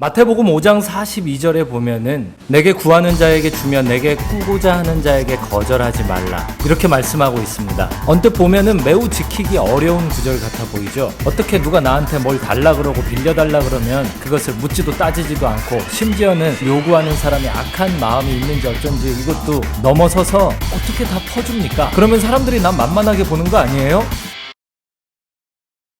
마태복음 5장 42절에 보면은 내게 구하는 자에게 주면 내게 꾸고자 하는 자에게 거절하지 말라 이렇게 말씀하고 있습니다. 언뜻 보면은 매우 지키기 어려운 구절 같아 보이죠. 어떻게 누가 나한테 뭘 달라 그러고 빌려 달라 그러면 그것을 묻지도 따지지도 않고 심지어는 요구하는 사람이 악한 마음이 있는지 어쩐지 이것도 넘어서서 어떻게 다 퍼줍니까? 그러면 사람들이 난 만만하게 보는 거 아니에요?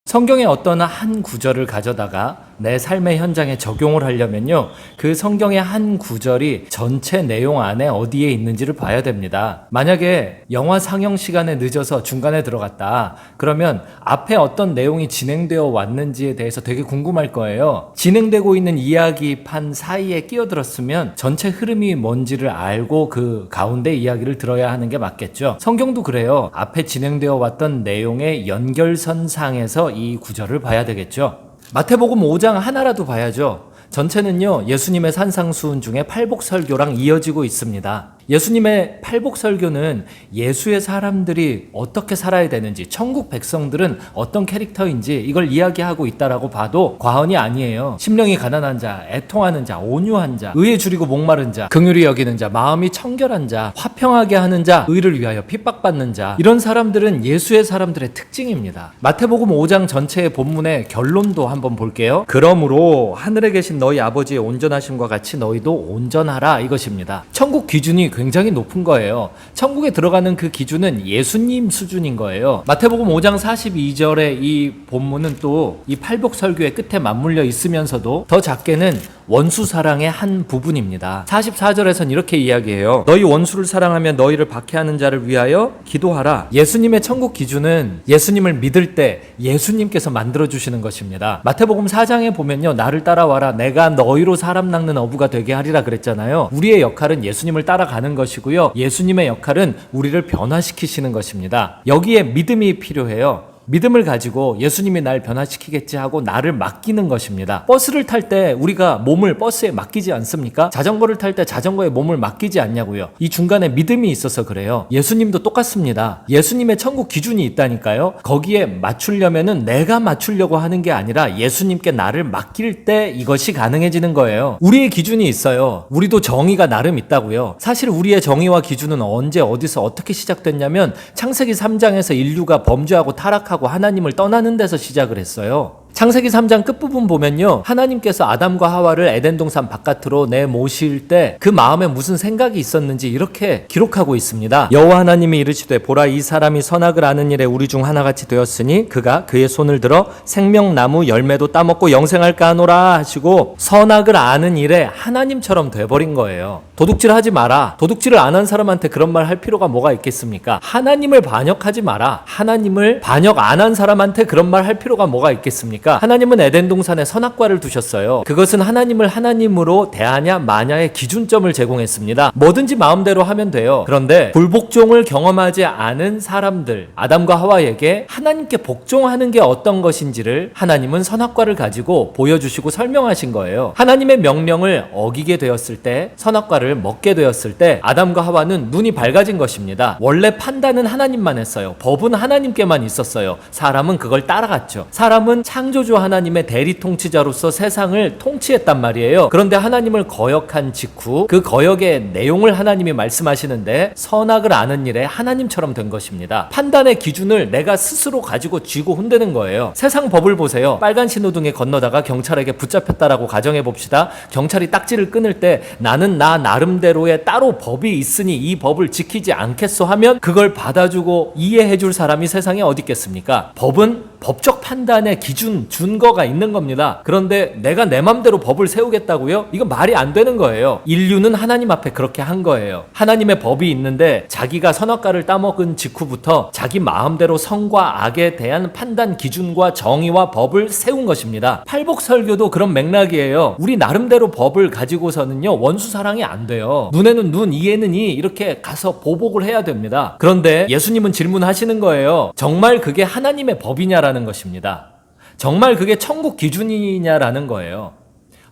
성경의 어떤 한 구절을 가져다가 내 삶의 현장에 적용을 하려면요. 그 성경의 한 구절이 전체 내용 안에 어디에 있는지를 봐야 됩니다. 만약에 영화 상영 시간에 늦어서 중간에 들어갔다. 그러면 앞에 어떤 내용이 진행되어 왔는지에 대해서 되게 궁금할 거예요. 진행되고 있는 이야기판 사이에 끼어들었으면 전체 흐름이 뭔지를 알고 그 가운데 이야기를 들어야 하는 게 맞겠죠. 성경도 그래요. 앞에 진행되어 왔던 내용의 연결선상에서 이 구절을 봐야 되겠죠. 마태복음 5장 하나라도 봐야죠. 전체는요, 예수님의 산상수훈 중에 팔복설교랑 이어지고 있습니다. 예수님의 팔복 설교는 예수의 사람들이 어떻게 살아야 되는지, 천국 백성들은 어떤 캐릭터인지 이걸 이야기하고 있다라고 봐도 과언이 아니에요. 심령이 가난한 자, 애통하는 자, 온유한 자, 의에 줄이고 목마른 자, 긍휼히 여기는 자, 마음이 청결한 자, 화평하게 하는 자, 의를 위하여 핍박받는 자, 이런 사람들은 예수의 사람들의 특징입니다. 마태복음 5장 전체의 본문의 결론도 한번 볼게요. 그러므로 하늘에 계신 너희 아버지의 온전하심과 같이 너희도 온전하라 이것입니다. 천국 기준이 굉장히 높은 거예요. 천국에 들어가는 그 기준은 예수님 수준인 거예요. 마태복음 5장 42절의 이 본문은 또 이 팔복 설교의 끝에 맞물려 있으면서도 더 작게는 원수 사랑의 한 부분입니다. 44절에선 이렇게 이야기해요. 너희 원수를 사랑하며 너희를 박해하는 자를 위하여 기도하라. 예수님의 천국 기준은 예수님을 믿을 때 예수님께서 만들어 주시는 것입니다. 마태복음 4장에 보면요. 나를 따라와라. 내가 너희로 사람 낚는 어부가 되게 하리라 그랬잖아요. 우리의 역할은 예수님을 따라가는 것이고요. 예수님의 역할은 우리를 변화시키시는 것입니다. 여기에 믿음이 필요해요. 믿음을 가지고 예수님이 날 변화시키겠지 하고 나를 맡기는 것입니다. 버스를 탈 때 우리가 몸을 버스에 맡기지 않습니까? 자전거를 탈 때 자전거에 몸을 맡기지 않냐고요. 이 중간에 믿음이 있어서 그래요. 예수님도 똑같습니다. 예수님의 천국 기준이 있다니까요. 거기에 맞추려면은 내가 맞추려고 하는 게 아니라 예수님께 나를 맡길 때 이것이 가능해지는 거예요. 우리의 기준이 있어요. 우리도 정의가 나름 있다고요. 사실 우리의 정의와 기준은 언제 어디서 어떻게 시작됐냐면 창세기 3장에서 인류가 범죄하고 타락하고 하나님을 떠나는 데서 시작을 했어요. 창세기 3장 끝부분 보면요. 하나님께서 아담과 하와를 에덴 동산 바깥으로 내 모실 때 그 마음에 무슨 생각이 있었는지 이렇게 기록하고 있습니다. 여호와 하나님이 이르시되 보라 이 사람이 선악을 아는 일에 우리 중 하나같이 되었으니 그가 그의 손을 들어 생명나무 열매도 따먹고 영생할까 하노라 하시고 선악을 아는 일에 하나님처럼 돼버린 거예요. 도둑질 하지 마라. 도둑질을 안 한 사람한테 그런 말 할 필요가 뭐가 있겠습니까? 하나님을 반역하지 마라. 하나님을 반역 안 한 사람한테 그런 말 할 필요가 뭐가 있겠습니까? 하나님은 에덴 동산에 선악과를 두셨어요. 그것은 하나님을 하나님으로 대하냐 마냐의 기준점을 제공했습니다. 뭐든지 마음대로 하면 돼요. 그런데 불복종을 경험하지 않은 사람들, 아담과 하와에게 하나님께 복종하는 게 어떤 것인지를 하나님은 선악과를 가지고 보여주시고 설명하신 거예요. 하나님의 명령을 어기게 되었을 때, 선악과를 먹게 되었을 때, 아담과 하와는 눈이 밝아진 것입니다. 원래 판단은 하나님만 했어요. 법은 하나님께만 있었어요. 사람은 그걸 따라갔죠. 사람은 창 조주 하나님의 대리 통치자로서 세상을 통치했단 말이에요. 그런데 하나님을 거역한 직후 그 거역의 내용을 하나님이 말씀하시는데 선악을 아는 일에 하나님처럼 된 것입니다. 판단의 기준을 내가 스스로 가지고 쥐고 흔드는 거예요. 세상 법을 보세요. 빨간 신호등에 건너다가 경찰에게 붙잡혔다라고 가정해 봅시다. 경찰이 딱지를 끊을 때 나는 나 나름대로의 따로 법이 있으니 이 법을 지키지 않겠소 하면 그걸 받아주고 이해해 줄 사람이 세상에 어디 있겠습니까? 법은 법적 판단의 기준, 준거가 있는 겁니다. 그런데 내가 내 맘대로 법을 세우겠다고요? 이건 말이 안 되는 거예요. 인류는 하나님 앞에 그렇게 한 거예요. 하나님의 법이 있는데 자기가 선악과를 따먹은 직후부터 자기 마음대로 성과 악에 대한 판단 기준과 정의와 법을 세운 것입니다. 팔복 설교도 그런 맥락이에요. 우리 나름대로 법을 가지고서는요, 원수 사랑이 안 돼요. 눈에는 눈, 이에는 이, 이렇게 가서 보복을 해야 됩니다. 그런데 예수님은 질문하시는 거예요. 정말 그게 하나님의 법이냐라 는 것입니다. 정말 그게 천국 기준이냐라는 거예요.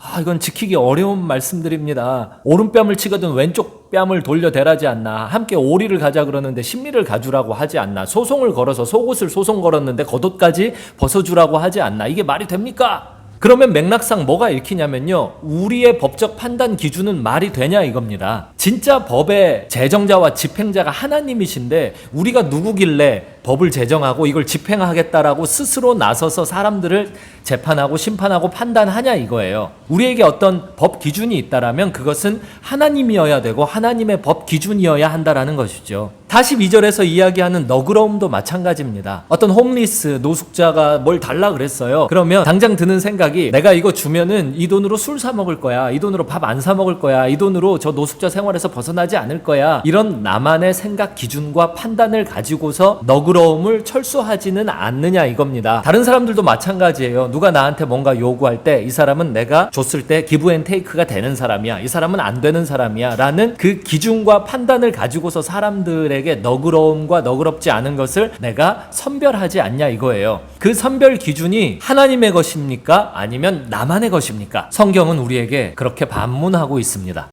아, 이건 지키기 어려운 말씀드립니다. 오른뺨을 치거든 왼쪽 뺨을 돌려 대라지 않나. 함께 오리를 가자 그러는데 신미를 가주라고 하지 않나. 소송을 걸어서 속옷을 소송 걸었는데 겉옷까지 벗어주라고 하지 않나. 이게 말이 됩니까? 그러면 맥락상 뭐가 읽히냐면요. 우리의 법적 판단 기준은 말이 되냐 이겁니다. 진짜 법의 제정자와 집행자가 하나님이신데 우리가 누구길래 법을 제정하고 이걸 집행하겠다라고 스스로 나서서 사람들을 재판하고 심판하고 판단하냐 이거예요. 우리에게 어떤 법 기준이 있다라면 그것은 하나님이어야 되고 하나님의 법 기준이어야 한다라는 것이죠. 42절에서 이야기하는 너그러움도 마찬가지입니다. 어떤 홈리스 노숙자가 뭘 달라 그랬어요. 그러면 당장 드는 생각이 내가 이거 주면은 이 돈으로 술 사 먹을 거야. 이 돈으로 밥 안 사 먹을 거야. 이 돈으로 저 노숙자 생활에서 벗어나지 않을 거야. 이런 나만의 생각 기준과 판단을 가지고서 너그러움을 철수하지는 않느냐 이겁니다. 다른 사람들도 마찬가지예요. 누가 나한테 뭔가 요구할 때 이 사람은 내가 줬을 때 기브 앤 테이크가 되는 사람이야. 이 사람은 안 되는 사람이야. 라는 그 기준과 판단을 가지고서 사람들에게 너그러움과 너그럽지 않은 것을 내가 선별하지 않냐 이거예요. 그 선별 기준이 하나님의 것입니까? 아니면 나만의 것입니까? 성경은 우리에게 그렇게 반문하고 있습니다.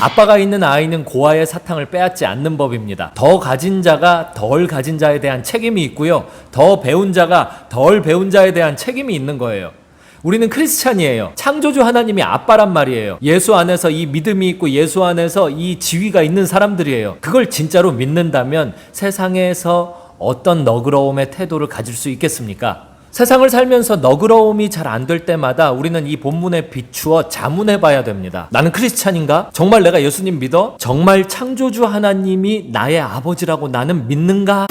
아빠가 있는 아이는 고아의 사탕을 빼앗지 않는 법입니다. 더 가진 자가 덜 가진 자에 대한 책임이 있고요. 더 배운 자가 덜 배운 자에 대한 책임이 있는 거예요. 우리는 크리스찬이에요. 창조주 하나님이 아빠란 말이에요. 예수 안에서 이 믿음이 있고 예수 안에서 이 지위가 있는 사람들이에요. 그걸 진짜로 믿는다면 세상에서 어떤 너그러움의 태도를 가질 수 있겠습니까? 세상을 살면서 너그러움이 잘 안 될 때마다 우리는 이 본문에 비추어 자문해 봐야 됩니다. 나는 크리스찬인가? 정말 내가 예수님 믿어? 정말 창조주 하나님이 나의 아버지라고 나는 믿는가?